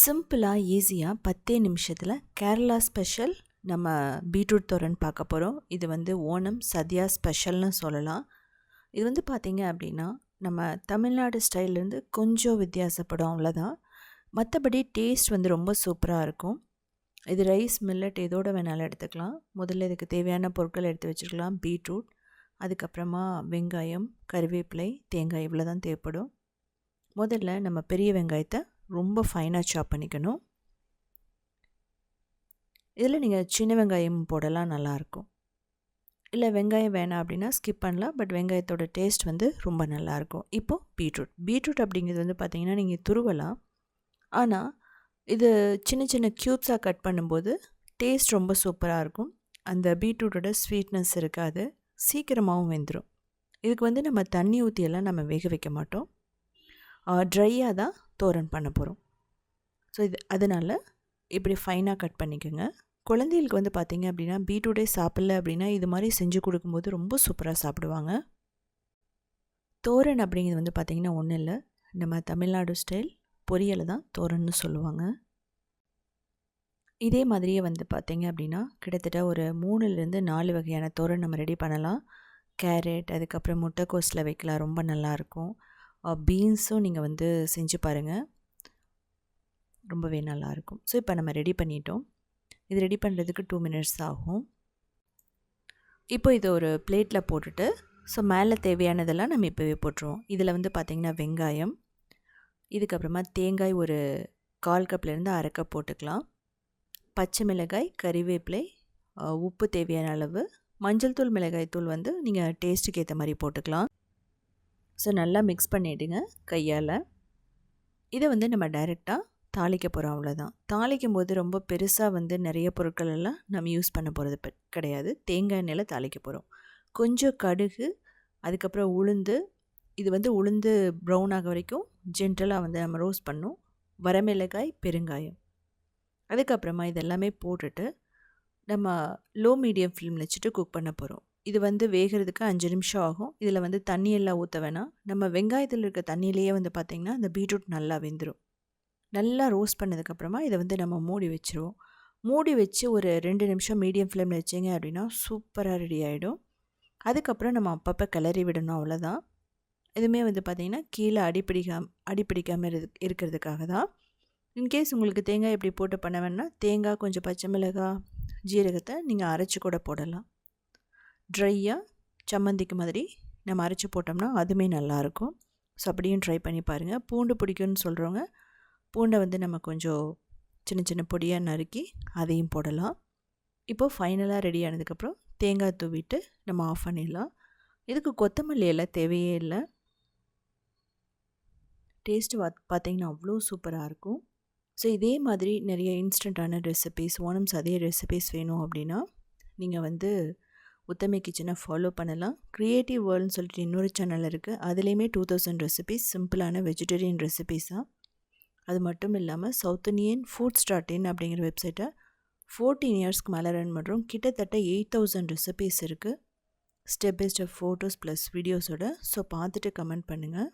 சிம்பிளாக ஈஸியாக பத்தே நிமிஷத்தில் கேரளா ஸ்பெஷல் நம்ம பீட்ரூட் தோரன் பார்க்க போகிறோம் இது வந்து ஓணம் சத்யா ஸ்பெஷல்னு சொல்லலாம். இது வந்து பார்த்திங்க அப்படின்னா நம்ம தமிழ்நாடு ஸ்டைல்லேருந்து கொஞ்சம் வித்தியாசப்படும் அவ்வளோதான் மற்றபடி டேஸ்ட் வந்து ரொம்ப சூப்பராக இருக்கும். இது ரைஸ் மில்லட் எதோடு வேணாலும் எடுத்துக்கலாம். முதல்ல இதுக்கு தேவையான பொருட்கள் எடுத்து வச்சுருக்கலாம். பீட்ரூட் அதுக்கப்புறமா வெங்காயம் கருவேப்பிலை தேங்காய் இவ்வளோ தான் தேவைப்படும். முதல்ல நம்ம பெரிய வெங்காயத்தை ரொம்ப ஃபைனாக சாப் பண்ணிக்கணும். இதில் நீங்கள் சின்ன வெங்காயம் போடலாம் நல்லாயிருக்கும் இல்லை வெங்காயம் வேணாம் அப்படின்னா ஸ்கிப் பண்ணலாம் பட் வெங்காயத்தோட டேஸ்ட் வந்து ரொம்ப நல்லாயிருக்கும் இப்போது பீட்ரூட் பீட்ரூட் அப்படிங்கிறது வந்து பார்த்திங்கன்னா நீங்கள் துருவலாம். ஆனால் இது சின்ன சின்ன க்யூப்ஸாக கட் பண்ணும்போது டேஸ்ட் ரொம்ப சூப்பராக இருக்கும். அந்த பீட்ரூட்டோட ஸ்வீட்னஸ் இருக்காது. சீக்கிரமாகவும் வெந்துடும் இதுக்கு வந்து நம்ம தண்ணி ஊற்றியெல்லாம் நம்ம வேக வைக்க மாட்டோம். ட்ரையாக தான் தோரன் பண்ண போகிறோம் ஸோ இது அதனால் இப்படி ஃபைனாக கட் பண்ணிக்கோங்க. குழந்தைகளுக்கு வந்து பார்த்திங்க அப்படின்னா பீட்ரூட்டே சாப்பிடல அப்படின்னா இது மாதிரி செஞ்சு கொடுக்கும்போது ரொம்ப சூப்பராக சாப்பிடுவாங்க. தோரன் அப்படிங்கிறது வந்து பார்த்திங்கன்னா ஒன்றும் இல்லை. நம்ம தமிழ்நாடு ஸ்டைல் பொரியலை தான் தோரன்னு சொல்லுவாங்க. இதே மாதிரியே வந்து பார்த்திங்க அப்படின்னா கிட்டத்தட்ட ஒரு மூணுலேருந்து நாலு வகையான தோரன் நம்ம ரெடி பண்ணலாம். கேரட் அதுக்கப்புறம் முட்டைக்கோஸில் வைக்கலாம் ரொம்ப நல்லாயிருக்கும் பீன்ஸும் நீங்கள் வந்து செஞ்சு பாருங்கள் ரொம்பவே நல்லாயிருக்கும் ஸோ இப்போ நம்ம ரெடி பண்ணிட்டோம். இது ரெடி பண்ணுறதுக்கு டூ மினிட்ஸ் ஆகும். இப்போ இது ஒரு பிளேட்டில் போட்டுட்டு ஸோ மேலே தேவையானதெல்லாம் நம்ம இப்போவே போட்டுருவோம். இதில் வந்து பார்த்திங்கன்னா வெங்காயம் இதுக்கப்புறமா தேங்காய் ஒரு கால் கப்லேருந்து அரை கப் போட்டுக்கலாம். பச்சை மிளகாய் கறிவேப்பிலை உப்பு தேவையான அளவு மஞ்சள் தூள் மிளகாய் தூள் வந்து நீங்கள் டேஸ்ட்டுக்கு ஏற்ற மாதிரி போட்டுக்கலாம். ஸோ நல்லா மிக்ஸ் பண்ணிவிடுங்க கையால். இதை வந்து நம்ம டைரெக்டாக தாளிக்க போகிறோம் அவ்வளோதான் தாளிக்கும் போது ரொம்ப பெருசாக வந்து நிறைய பொருட்கள் எல்லாம் நம்ம யூஸ் பண்ண போகிறது கிடையாது. தேங்காய் எண்ணெயில் தாளிக்க போகிறோம் கொஞ்சம் கடுகு அதுக்கப்புறம் உளுந்து. இது வந்து உளுந்து ப்ரௌன் ஆக வரைக்கும் ஜென்ரலாக வந்து நம்ம ரோஸ்ட் பண்ணும். வரமிளகாய் பெருங்காயம். அதுக்கப்புறமா இதெல்லாமே போட்டுட்டு நம்ம லோ மீடியம் ஃப்ளேமில் வச்சுட்டு குக் பண்ண போகிறோம் இது வந்து வேகிறதுக்கு அஞ்சு நிமிஷம் ஆகும். இதில் வந்து தண்ணியெல்லாம் ஊற்ற வேணாம். நம்ம வெங்காயத்தில் இருக்க தண்ணியிலேயே வந்து பார்த்திங்கன்னா அந்த பீட்ரூட் நல்லா வெந்துடும் நல்லா ரோஸ்ட் பண்ணதுக்கப்புறமா இதை வந்து நம்ம மூடி வச்சுருவோம். மூடி வச்சு ஒரு ரெண்டு நிமிஷம் மீடியம் ஃப்ளேமில் வச்சிங்க அப்படின்னா சூப்பராக ரெடி ஆகிடும் அதுக்கப்புறம் நம்ம அப்பப்போ கிளறி விடணும் அவ்வளோதான் இதுவுமே வந்து பார்த்திங்கன்னா கீழே அடிப்பிடிக்காம அடிப்பிடிக்காமல் இரு இருக்கிறதுக்காக தான். இன்கேஸ் உங்களுக்கு தேங்காய் எப்படி போட்டு பண்ண வேணால் தேங்காய் கொஞ்சம் பச்சை மிளகாய் ஜீரகத்தை நீங்கள் அரைச்சி கூட போடலாம். ட்ரையாக சம்மந்திக்கு மாதிரி நம்ம அரைச்சி போட்டோம்னா அதுவுமே நல்லாயிருக்கும். ஸோ அப்படியும் ட்ரை பண்ணி பாருங்கள் பூண்டு பிடிக்கும்னு சொல்கிறவங்க பூண்டை வந்து நம்ம கொஞ்சம் சின்ன சின்ன பொடியாக நறுக்கி அதையும் போடலாம். இப்போது ஃபைனலாக ரெடி ஆனதுக்கப்புறம் தேங்காய் தூவிட்டு நம்ம ஆஃப் பண்ணிடலாம். இதுக்கு கொத்தமல்லி எல்லாம் தேவையே இல்லை. டேஸ்ட்டு வா பார்த்திங்கன்னா அவ்வளோ சூப்பராக இருக்கும். ஸோ இதே மாதிரி நிறைய இன்ஸ்டண்ட்டான ரெசிபீஸ் ஓனம்ஸ் அதே ரெசிபீஸ் வேணும் அப்படின்னா நீங்கள் வந்து உத்தமை கிச்சனை ஃபாலோ பண்ணலாம். க்ரியேட்டிவ் வேர்ல்டுன்னு சொல்லிட்டு இன்னொரு சேனல் இருக்குது அதுலேயுமே டூ தௌசண்ட் ரெசிபீஸ் சிம்பிளான வெஜிடேரியன் ரெசிபீஸாக தான் அது மட்டும் இல்லாமல் சவுத் இண்டியன் ஃபுட் ஸ்டார்டின் அப்படிங்கிற வெப்சைட்டை ஃபோர்டீன் இயர்ஸ்க்கு மேலே ரன் பண்ணுறோம் கிட்டத்தட்ட எயிட் தௌசண்ட் ரெசிபீஸ் இருக்குது step by step photos plus வீடியோஸோட ஸோ பார்த்துட்டு கமெண்ட் பண்ணுங்கள்